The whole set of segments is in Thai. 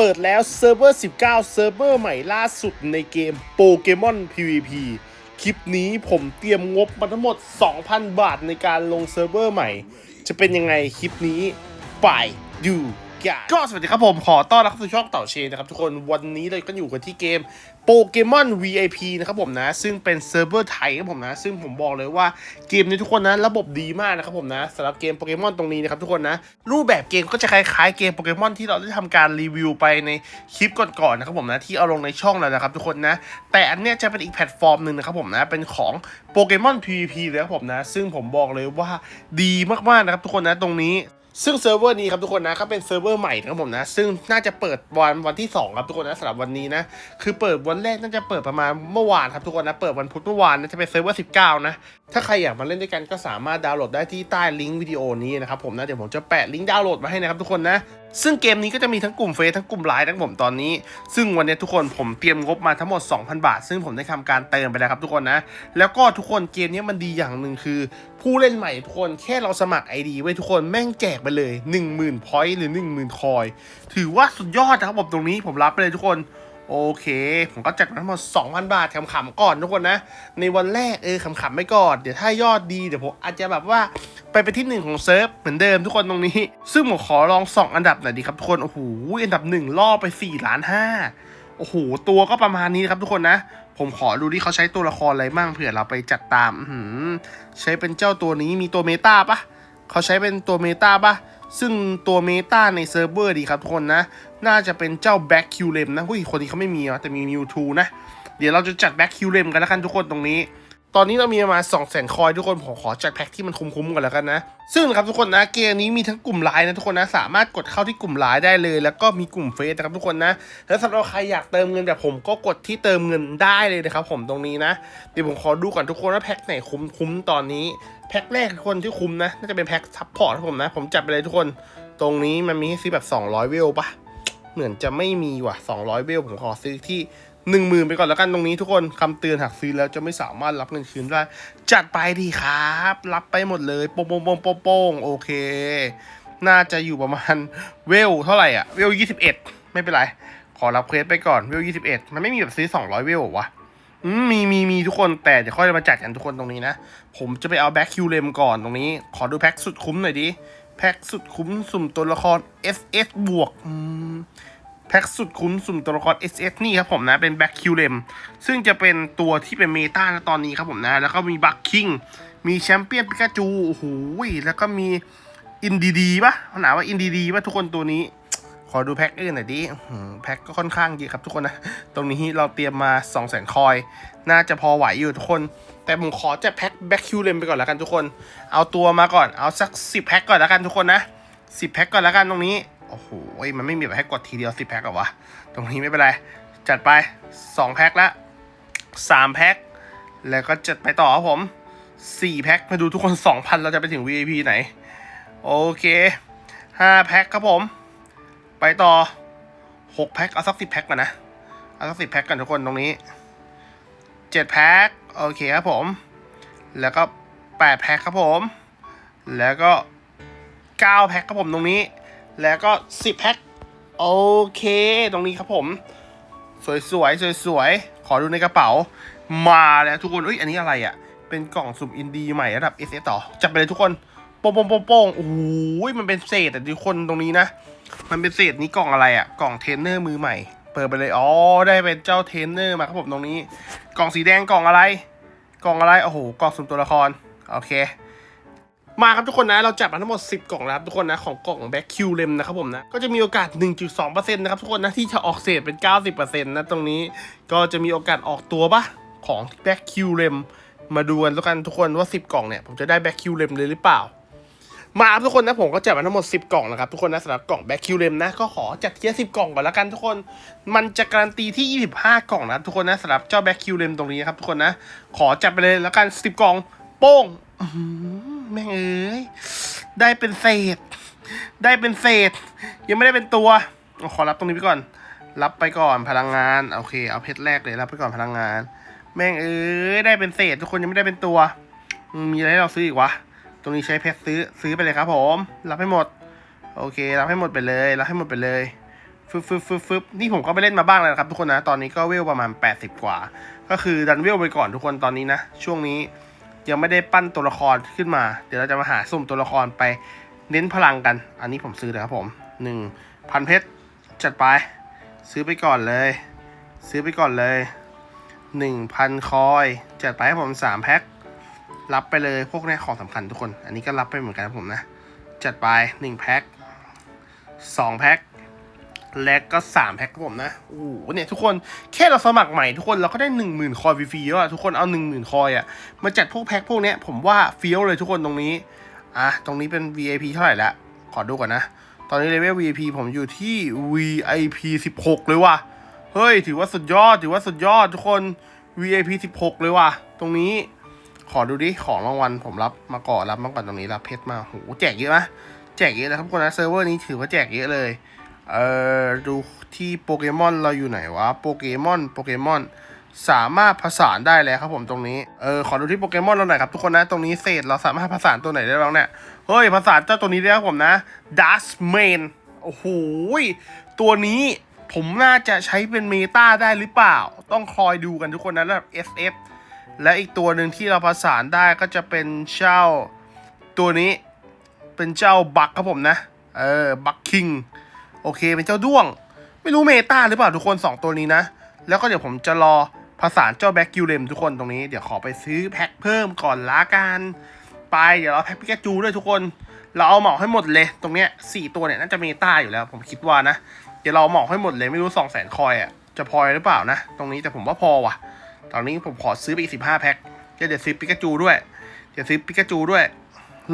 เปิดแล้วเซิร์ฟเวอร์ 19 เซิร์ฟเวอร์ใหม่ล่าสุดในเกมโปเกมอน PVP คลิปนี้ผมเตรียมงบมาทั้งหมด 2,000 บาทในการลงเซิร์ฟเวอร์ใหม่ จะเป็นยังไงคลิปนี้ ไปดูกันก็สวัสดีครับผมขอต้อนรับเข้าสู่ช่องเต่าเชนนะครับทุกคนวันนี้เราก็อยู่กันที่เกม โปเกมอน VIP นะครับผมนะ ซึ่งเป็นเซิร์ฟเวอร์ไทยครับผมนะ ซึ่งผมบอกเลยว่าเกมนี้ทุกคนนะ ระบบดีมากนะครับผมนะสำหรับเกมโปเกมอนตรงนี้นะครับทุกคนนะ รูปแบบเกมก็จะคล้ายๆเกมโปเกมอนที่เราได้ทำการรีวิวไปในคลิปก่อนๆนะครับผมนะที่เอาลงในช่องแล้วนะครับทุกคนนะ แต่อันเนี้ยจะเป็นอีกแพลตฟอร์มหนึ่งนะครับผมนะเป็นของโปเกมอน PVP เลยครับผมนะ ซึ่งผมบอกเลยว่าดีมากๆนะครับทุกคนนะตรงนี้ ซึ่งเซิร์ฟเวอร์นี้ครับทุกคนนะก็เป็นเซิร์ฟเวอร์ใหม่นะครับผมนะ ซึ่งน่าจะเปิดวันวันที่ 2 ครับทุกคนนะสำหรับวันนี้นะ คือเปิดวันแรกน่าจะเปิดประมาณเมื่อวานครับทุกคนนะ เปิดวันพุธเมื่อวานนะจะเป็นเซิร์ฟเวอร์ 19 นะ ถ้าใครอยากมาเล่นด้วยกันก็สามารถดาวน์โหลดได้ที่ใต้ลิงก์วิดีโอนี้นะครับผมนะ เดี๋ยวผมจะแปะลิงก์ดาวน์โหลดมาให้นะครับทุกคนนะซึ่งเกมนี้ก็จะมีทั้งกลุ่มเฟซทั้งกลุ่มไลน์ทั้งผมตอนนี้ ซึ่งวันนี้ทุกคนผมเตรียมงบมาทั้งหมด 2,000 บาท ซึ่งผมได้ทำการเติมไปแล้วครับทุกคนนะ แล้วก็ทุกคนเกมนี้มันดีอย่างหนึ่งคือ ผู้เล่นใหม่ทุกคนแค่เราสมัคร ID ไว้ทุกคนแม่งแจกไปเลย 10,000 พอยต์หรือ 10,000 คอย ถือว่าสุดยอดนะครับผมตรงนี้ผมรับไปเลยทุกคน โอเค ผมก็จัดมาทั้งหมด2,000 บาทขำๆก่อนทุกคนนะ ในวันแรกเออขำๆไปก่อน เดี๋ยวถ้ายอดดีเดี๋ยวผมอาจจะแบบว่าไปเป็นที่หนึ่งของเซิร์ฟเหมือนเดิมทุกคนตรงนี้ ซึ่งผมขอลองส่องอันดับหน่อยดีครับทุกคน โอ้โห อันดับหนึ่งล่อไป4ล้านห้าโอ้โห ตัวก็ประมาณนี้ครับทุกคนนะ ผมขอดูที่เขาใช้ตัวละครอะไรมั่งเผื่อเราไปจัดตามอืใช้เป็นเจ้าตัวนี้มีตัวเมตาปะเขาใช้เป็นตัวเมตาปะ ซึ่งตัวเมตาในเซิร์ฟเวอร์ดีครับทุกคนนะ น่าจะเป็นเจ้าแบ็คคิวเลมนะเฮ้ยคนนี้เขาไม่มีนะแต่มีมิวทูนะ เดี๋ยวเราจะจัดแบ็คคิวเลมกันแล้วกันทุกคนตรงนี้ ตอนนี้เรามีประมาณ2 0 0 0 0คอยทุกคนผมขอจัดแพ็คที่มันคุ้มๆกันแล้วกันนะ ซึ่งนะครับทุกคนนะเกมนี้มีทั้งกลุ่มไลน์นะทุกคนนะสามารถกดเข้าที่กลุ่มไลน์ได้เลย แล้วก็มีกลุ่มเฟซนะครับทุกคนนะแล้วสำหรับใครอยากเติมเงินแบบผมก็กดที่เติมเงินได้เลยนะครับผมตรงนี้นะเดี๋ยวผมขอดูก่อนทุกคนว่าแพ็คไหนคุ้มคุ้มตอนนี้แพ็คแรกคนที่คุ้มนะน่าจะเป็นแพ็คซัพพอร์ตครับผมนะ ผมจัดไปเลยทุกคน ตรงนี้มันมีให้ซื้อแบบ 200 เวลปะเหมือนจะไม่มีว่ะ 200 เวลผมขอซื้อที่ 1 0,000ไปก่อนแล้วกันตรงนี้ทุกคนคำเตือนหากซื้อแล้วจะไม่สามารถรับเงินคืนได้ จัดไปดีครับ รับไปหมดเลยโป้งโป้งโป้งโป้งโป้งโอเค น่าจะอยู่ประมาณเวลเท่าไหร่อะเวล21ไม่เป็นไร ขอรับเควสไปก่อนเวล21มันไม่มีแบบซื้อ200เวลเหรอวะมมีมีมีทุกคนแต่เดี๋ยวค่อยมาจัดกันทุกคนตรงนี้นะ ผมจะไปเอาแบ็คคิวเลมก่อนตรงนี้ ขอดูแพ็คสุดคุ้มหน่อยดิแพ็คสุดคุ้มสุ่มตัวละคร SS บวกอืม แพ็คสุดคุ้มสุ่มตัวละคร SS นี่ครับผมนะ เป็นแบ็คคิวเลมซึ่งจะเป็นตัวที่เป็นเมตานะตอนนี้ครับผมนะ แล้วก็มีบัคคิงมีแชมเปี้ยนปิกาจู โอ้โห แล้วก็มีอินดีดีปะหนาว่าอินดีดีปะทุกคนตัวนี้ ขอดูแพ็คอื่นหน่อยดิแพ็คก็ค่อนข้างเยอะครับทุกคนนะ ตรงนี้เราเตรียมมา 2 0 0 0 0 0คอย น่าจะพอไหวอยู่ทุกคน แต่ผมขอจะแพ็คแบ็คคิวเลมไปก่อนแล้วกันทุกคน เอาตัวมาก่อน เอาสัก 10แพ็คก่อนแล้วกันทุกคนนะ10แพ็คก่อนแล้วกันตรงนี้ โอ้โห มันไม่มีแบบให้กดทีเดียว10แพ็คหรอวะ ตรงนี้ไม่เป็นไร จัดไป 2 แพ็คละ3แพ็ค แล้วก็จัดไปต่อครับผม 4 แพ็ค มาดูทุกคน 2,000 เราจะไปถึง VIP ไหน โอเค 5 แพ็คครับผม ไปต่อ 6 แพ็ค เอาสัก10แพ็คก่อนนะ เอาสัก10แพ็คก่อนทุกคนตรงนี้ 7 แพ็ค โอเคครับผม แล้วก็ 8 แพ็คครับผม แล้วก็ 9 แพ็คครับผมตรงนี้ แล้วก็ 10 แพ็ค โอเค ตรงนี้ครับผม สวยสวยสวยสวยขอดูในกระเป๋า มาแล้วทุกคนเอ้ยอันนี้อะไรอะ่ะ เป็นกล่องสุ่มอินดีใหม่ระดับ S S ต่อ จับไปเลยทุกคนโป้งโป้งโป้งโป้งโอ้ยมันเป็นเศษแต่ทุกคนตรงนี้นะ มันเป็นเศษนี้กล่องอะไรอะ่ะ กล่องเทนเนอร์มือใหม่ เปิดไปเลย อ๋อ ได้เป็นเจ้าเทนเนอร์มาครับผมตรงนี้ กล่องสีแดงกล่องอะไร กล่องอะไร โอ้โห กล่องสุ่มตัวละคร โอเค มาครับทุกคนนะเราจับมาทั้งหมด 10 กล่องแล้วครับทุกคนนะของกล่องแบ็คคิวเลมนะครับผมนะก็จะมีโอกาส 1.2%นะครับทุกคนนะที่จะออกเศษเป็น 90%นะตรงนี้ก็จะมีโอกาสออกตัวปะของแบ็คคิวเลมมาดูกันแล้วกันทุกคนว่า 10 กล่องเนี่ยผมจะได้แบ็คคิวเลมเลยหรือเปล่ามาครับทุกคนนะผมก็จัดมาทั้งหมด 10 กล่องนะครับทุกคนนะสำหรับกล่องแบ็คคิวเลมนะก็ขอจัดเทียร์10กล่องก่อนแล้วกันทุกคนมันจะการันตีที่ 25 กล่องนะครับทุกคนนะสำหรับเจ้าแบ็คคิวเลมตรงนี้นะครับทุกคนนะขอจัดไปเลยแล้วกัน 10 กล่อง โป้งแม่งเอ้ย ได้เป็นเศษ ได้เป็นเศษ ยังไม่ได้เป็นตัว ขอรับตรงนี้ไปก่อน รับไปก่อนพลังงาน โอเค เอาเพชรแรกเลยรับไปก่อนพลังงาน แม่งเอ้ย ได้เป็นเศษ ทุกคนยังไม่ได้เป็นตัว มีอะไรให้เราซื้ออีกวะ ตรงนี้ใช้เพชรซื้อ ซื้อไปเลยครับผม รับให้หมด โอเค รับให้หมดไปเลย รับให้หมดไปเลยฟึบฟึบฟึบฟึบนี่ผมก็ไปเล่นมาบ้างแล้วครับทุกคนนะ ตอนนี้ก็เวลประมาณ 80 กว่า ก็คือดันเวลไปก่อนทุกคนตอนนี้นะ ช่วงนี้ ยังไม่ได้ปั้นตัวละครขึ้นมา เดี๋ยวเราจะมาหาสุ่มตัวละครไปเน้นพลังกัน อันนี้ผมซื้อเลยครับผมหนึ่งพันเพชรจัดไป ซื้อไปก่อนเลย ซื้อไปก่อนเลยหนึ่งพันคอย จัดไปให้ผมสามแพ็ครับไปเลยพวกนี้ของสำคัญทุกคน อันนี้ก็รับไปเหมือนกันครับผมนะ จัดไปหนึ่งแพ็คสองแพ็ค และก็สามแพ็คครับผมนะโอ้โหเนี่ยทุกคนแค่เราสมัครใหม่ทุกคนเราก็ได้หนึ่งหมื่นคอยฟรีๆแล้วอะทุกคนเอาหนึ่งหมื่นคอยอะมาจัดพวกแพ็คพวกเนี้ยผมว่าเฟี้ยวเลยทุกคนตรงนี้อะตรงนี้เป็น VIP เท่าไหร่ละขอดูก่อนนะ ตอนนี้เลเวล VIP ผมอยู่ที่ VIP 16 เลยว่ะเฮ้ยถือว่าสุดยอดถือว่าสุดยอดทุกคน VIP 16 เลยว่ะตรงนี้ขอดูดิของรางวัลผมรับมาก่อนรับมาก่อนตรงนี้รับเพชรมาโหแจกเยอะไหมแจกเยอะนะครับทุกคนนะเซิร์ฟเวอร์นี้ถือว่าแจกเยอะเลย เอ่อดูที่โปเกมอนเราอยู่ไหนวะโปเกมอนโปเกมอนสามารถผสานได้แล้วครับผมตรงนี้ เออ ขอดูที่โปเกมอนเราหน่อยครับทุกคนนะ ตรงนี้เศษเราสามารถผสานตัวไหนได้บ้างเนี่ย เฮ้ย ผสานเจ้าตัวนี้ได้ครับผมนะดัสเมนโอ้โห ตัวนี้ผมน่าจะใช้เป็นเมตาได้หรือเปล่า ต้องคอยดูกันทุกคนนะระดับ SF และอีกตัวหนึ่งที่เราผสานได้ก็จะเป็นเจ้าตัวนี้ เป็นเจ้าบักครับผมนะ เออ บักคิง โอเค เป็นเจ้าด้วง ไม่รู้เมตาหรือเปล่าทุกคน 2 ตัวนี้นะ แล้วก็เดี๋ยวผมจะรอผสานเจ้าแบ็กกิวเลมทุกคนตรงนี้ เดี๋ยวขอไปซื้อแพ็คเพิ่มก่อนละกันไป เดี๋ยวเราแพ็คพิกาจูด้วยทุกคน เราเอาเหมาให้หมดเลย ตรงเนี้ยสี่ตัวเนี่ยน่าจะเมตาอยู่แล้ว ผมคิดว่านะ เดี๋ยวเราเหมาให้หมดเลยไม่รู้สองแสนคอยอะ จะพอหรือเปล่านะ ตรงนี้แต่ผมว่าพอว่ะ ตอนนี้ผมขอซื้อไปอีกสิบห้าแพ็คเดี๋ยวซื้อปิกาจูด้วย เดี๋ยวซื้อปิกาจูด้วย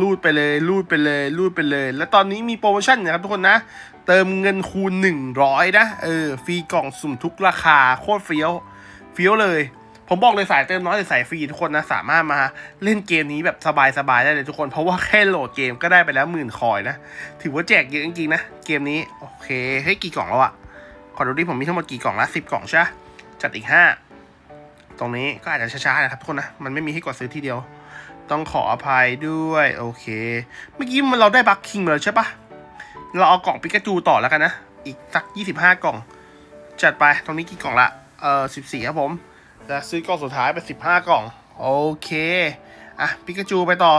รูดไปเลยรูดไปเลยรูดไปเลย แล้วตอนนี้มีโปรโมชั่นนะครับทุกคนนะ เติมเงินคูณ 100 นะ เออ ฟรีกล่องสุ่มทุกราคา โคตรเฟี้ยว เฟี้ยวเลย ผมบอกเลยสายเติมน้อยหรือสายฟรีทุกคนนะ สามารถมาเล่นเกมนี้แบบสบายๆได้เลยทุกคน เพราะว่าแค่โหลดเกมก็ได้ไปแล้วหมื่นคอยนะ ถือว่าแจกเยอะจริงๆนะ เกมนี้ โอเค ให้กี่กล่องแล้วอะขอดูดิผมมีทั้งหมดกี่กล่องละสิบกล่องใช่จัดอีกห้าตรงนี้ก็อาจจะช้าๆนะครับทุกคนนะ มันไม่มีให้กดซื้อทีเดียว ต้องขออภัยด้วย โอเค เมื่อกี้มันเราได้บัคคิงมาแล้วใช่ปะ เราเอากล่องปิกาจูต่อแล้วกันนะ อีกสัก25กล่อง จัดไปตรงนี้กี่กล่องละ เออ14ครับผม แล้วซื้อกล่องสุดท้ายไป15กล่อง โอเค อะปิกาจูไปต่อ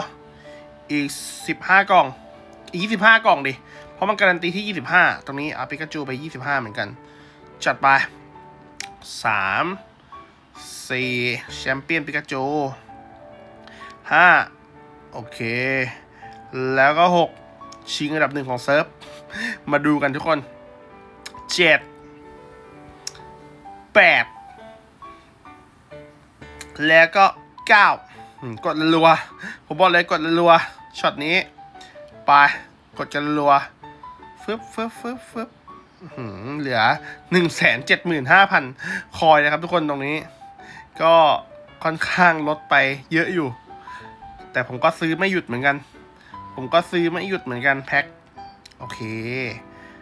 อีก15กล่อง อีก25กล่องดิ เพราะมันการันตีที่25ตรงนี้เอาปิกาจูไป25เหมือนกัน จัดไป3 4แชมเปี้ยนปิกาจูห้าโอเค แล้วก็หก ชิงอันดับหนึ่งของเซิร์ฟ มาดูกันทุกคนเจ็ดแปดแล้วก็เก้ากดรัว ผมบอกเลยกดรัวช็อตนี้ ไป กดกันรัวฟึบฟึบฟึบฟึบเหลือหนึ่งแสนเจ็ดหมื่นห้าพันคอยนะครับทุกคนตรงนี้ ก็ค่อนข้างลดไปเยอะอยู่ แต่ผมก็ซื้อไม่หยุดเหมือนกัน ผมก็ซื้อไม่หยุดเหมือนกันแพ็คโอเค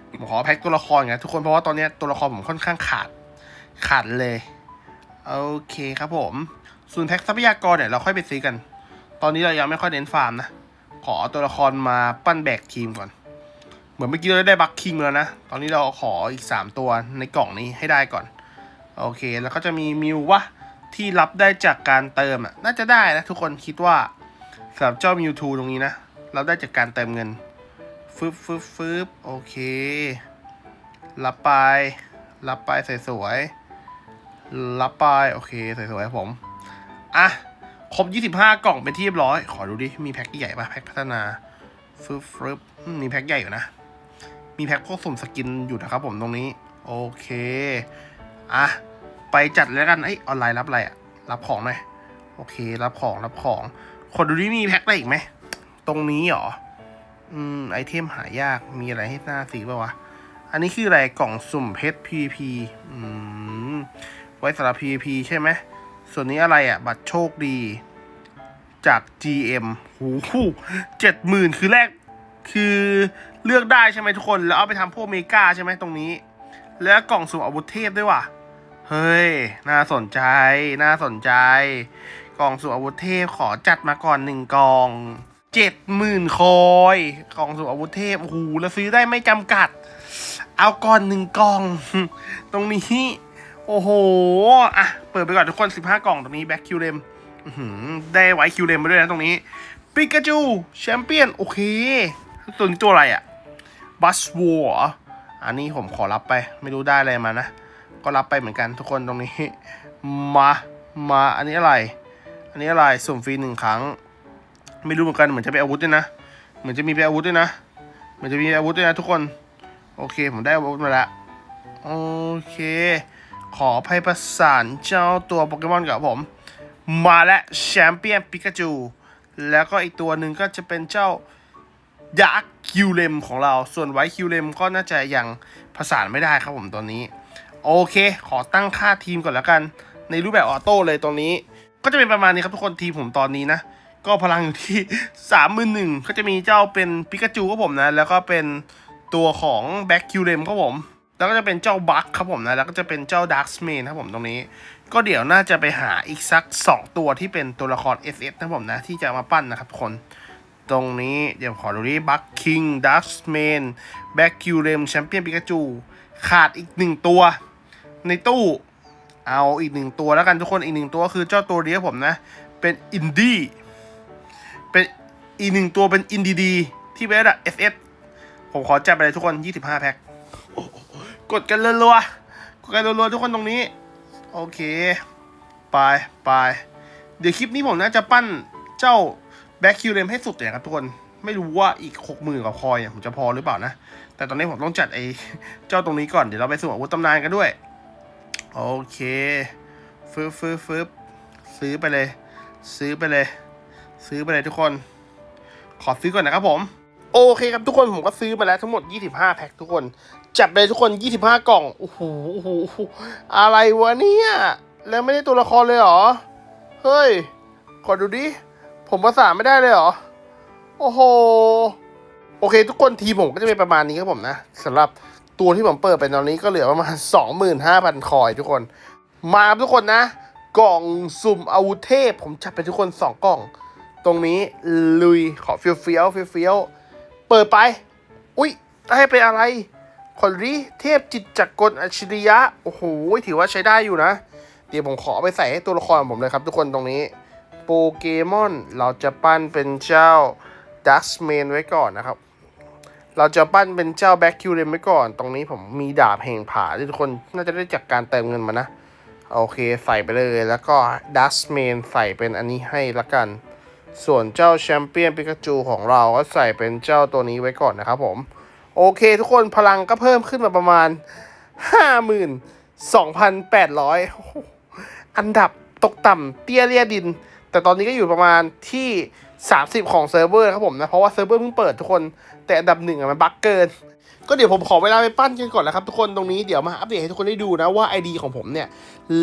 ผมขอแพ็คตัวละครไงทุกคนเพราะว่าตอนนี้ตัวละครผมค่อนข้างขาดขาดเลยโอเคครับผม ส่วนแพ็คทรัพยากรเนี่ยเราค่อยไปซื้อกัน ตอนนี้เรายังไม่ค่อยเน้นฟาร์มนะขอตัวละครมาปั้นแบกทีมก่อน เหมือนเมื่อกี้เราได้บัคคิงแล้วนะ ตอนนี้เราขออีก 3 ตัวในกล่องนี้ให้ได้ก่อน โอเค แล้วก็จะมีมิววะที่รับได้จากการเติมอะ น่าจะได้นะทุกคนคิดว่าสำหรับเจ้ามิวทูตรงนี้นะ เราได้จากการเติมเงินฟึบฟึบฟึบโอเค รับไป รับไปสวยๆรับไป โอเคสวยๆครับผม อะ ครบ 25 กล่องเป็นที่เรียบร้อย ขอดูดิ มีแพ็คใหญ่ปะแพ็คพัฒนาฟึบฟึบมีแพ็คใหญ่อยู่นะ มีแพ็คพวกสุ่มสกินอยู่นะครับผมตรงนี้ โอเค อะ ไปจัดแล้วกัน เอ้ยออนไลน์รับอะไรอะรับของหน่อย โอเค รับของ รับของขอดูดิมีแพ็คอะไรอีกไหม ตรงนี้เหรอ อืม ไอเทมหายาก มีอะไรให้หน้าสีป่าวะ อันนี้คืออะไรกล่องสุ่มเพชร PVP อืม ไว้สำหรับ PVP ใช่ไหม ส่วนนี้อะไรอะบัตรโชคดี จาก GM หูเจ็ดหมื่นคือแรก คือเลือกได้ใช่ไหมทุกคน แล้วเอาไปทำพวกเมกาใช่ไหมตรงนี้ แล้วกล่องสุ่มอาวุธเทพด้วยว่ะ เฮ้ย น่าสนใจ น่าสนใจ กล่องสุ่มอาวุธเทพขอจัดมาก่อนหนึ่งกล่อง เจ็ดหมื่นคอยกล่องสุ่มอาวุธเทพโอ้โหแล้วซื้อได้ไม่จำกัด เอาก่อนหนึ่งกล่อง ตรงนี้ โอ้โห อะ เปิดไปก่อนทุกคน 15 กล่องตรงนี้แบ็คคิวเลมได้ไว้คิวเลมมาด้วยนะตรงนี้ปิกาจูแชมเปี้ยน โอเค ตัวนี้ตัวอะไรอะบัสวอร์อันนี้ผมขอรับไป ไม่รู้ได้อะไรมานะ ก็รับไปเหมือนกันทุกคนตรงนี้ มา มา อันนี้อะไร อันนี้อะไรสุ่มฟรีหนึ่งครั้ง ไม่รู้เหมือนกันเหมือนจะเป็นอาวุธด้วยนะ เหมือนจะมีเป็นอาวุธด้วยนะ เหมือนจะมีอาวุธด้วยนะทุกคน โอเค ผมได้อาวุธมาล้วโอเค ขอให้ประสานเจ้าตัวโปเกมอนกับผม มาแล้วแชมเปี้ยนปิกาจู แล้วก็อีกตัวหนึ่งก็จะเป็นเจ้าดาร์คิวเลมของเรา ส่วนไวคิวเลมก็น่าจะยังประสานไม่ได้ครับผมตอนนี้ โอเค ขอตั้งค่าทีมก่อนแล้วกัน ในรูปแบบออโต้เลยตรงนี้ ก็จะเป็นประมาณนี้ครับทุกคนทีมผมตอนนี้นะ ก็พลังอยู่ที่สามหมื่นหนึ่งก็จะมีเจ้าเป็นปิกาจูครับผมนะ แล้วก็เป็นตัวของแบ็คคิวเลมครับผม แล้วก็จะเป็นเจ้าบัคครับผมนะ แล้วก็จะเป็นเจ้าดาร์คสเมนครับผมตรงนี้ ก็เดี๋ยวน่าจะไปหาอีกสัก 2 ตัวที่เป็นตัวละคร SF นะครับผมนะ ที่จะมาปั้นนะครับคน ตรงนี้เดี๋ยวขอดูดิบัคคิงดาร์คสเมนแบ็คคิวเลมแชมเปี้ยนปิกาจูขาดอีกหนึ่งตัว ในตู้เอาอีกหนึ่งตัวแล้วกันทุกคนอีกหนึ่งตัวคือเจ้าตัวนี้ครับผมนะ เป็นอินดี้ เป็นอีกหนึ่งตัวเป็นอินดีดีที่เป็นระดับ FS ผมขอจับไปเลยทุกคน25แพ็คกดกันรัวๆกดกันรัวๆทุกคนตรงนี้ โอเคไปไปเดี๋ยวคลิปนี้ผมน่าจะปั้นเจ้าแบ็คคิวเลมให้สุดเลยครับทุกคนไม่รู้ว่าอีก60,000กับคอยเนี่ยผมจะพอหรือเปล่านะ แต่ตอนนี้ผมต้องจัดไอ้เจ้าตรงนี้ก่อนเดี๋ยวเราไปสุ่มอาวุธตำนานกันด้วย โอเคฟึบฟึบฟึบซื้อไปเลย ซื้อไปเลย ซื้อไปเลยทุกคน ขอซื้อก่อนนะครับผม โอเคครับทุกคนผมก็ซื้อมาแล้วทั้งหมด 25 แพ็คทุกคน จับไปเลยทุกคน 25 กล่องโอ้โหโอ้โหโอ้โหอะไรวะเนี่ย แล้วไม่ได้ตัวละครเลยเหรอ เฮ้ย ขอดูดิ ผมประสาไม่ได้เลยเหรอ โอ้โห โอเค ทุกคนทีมผมก็จะเป็นประมาณนี้ครับผมนะสำหรับตัวที่ผมเปิดไปตอนนี้ก็เหลือประมาณ 25,000 คอยทุกคน มาครับทุกคนนะ กล่องสุ่มอาวุธเทพ ผมจัดไปทุกคน 2 กล่อง ตรงนี้ลุยขอเฟี้ยวเฟี้ยวเฟี้ยวเฟียวเปิดไป อุ้ยให้เป็นอะไรขอรีเทพจิตจักรกลอัจฉริยะ โอ้โห ถือว่าใช้ได้อยู่นะ เดี๋ยวผมขอไปใส่ให้ตัวละครของผมเลยครับทุกคนตรงนี้ โปเกมอน เราจะปั้นเป็นเจ้าดัสเมนไว้ก่อนนะครับ เราจะปั้นเป็นเจ้าแบ็คคิวเลมไว้ก่อน ตรงนี้ผมมีดาบแห่งผาที่ทุกคนน่าจะได้จากการเติมเงินมานะ โอเคใส่ไปเลยแล้วก็ดัสเมนใส่เป็นอันนี้ให้ละกัน ส่วนเจ้าแชมเปี้ยนปิกาจูของเราก็ใส่เป็นเจ้าตัวนี้ไว้ก่อนนะครับผม โอเคทุกคนพลังก็เพิ่มขึ้นมาประมาณ 52,800 อันดับตกต่ำเตี้ยเลียดิน แต่ตอนนี้ก็อยู่ประมาณที่ 30 ของเซิร์ฟเวอร์ครับผมนะ เพราะว่าเซิร์ฟเวอร์เพิ่งเปิดทุกคน แต่อันดับหนึ่งอะมันบั๊กเกิน ก็เดี๋ยวผมขอเวลาไปปั้นกันก่อนนะครับทุกคน ตรงนี้เดี๋ยวมาอัปเดตให้ทุกคนได้ดูนะว่า ID ของผมเนี่ย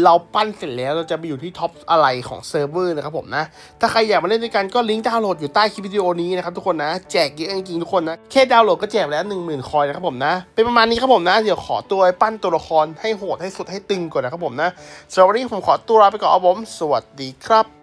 เราปั้นเสร็จแล้วเราจะไปอยู่ที่ท็อปอะไรของเซิร์ฟเวอร์นะครับผมนะ ถ้าใครอยากมาเล่นด้วยกันก็ลิงก์ดาวน์โหลดอยู่ใต้คลิปวิดีโอนี้นะครับทุกคนนะ แจกเยอะจริงๆทุกคนนะ แค่ดาวน์โหลดก็แจกแล้ว 1 0,000 คอยนะครับผมนะ เป็นประมาณนี้ครับผมนะ เดี๋ยวขอตัวไปปั้นตัวละครให้โหดให้สุดให้ตึงก่อนนะครับผมนะสำหรับวันนี้ผมขอตัวลาไปก่อนครับผมสวัสดีครับ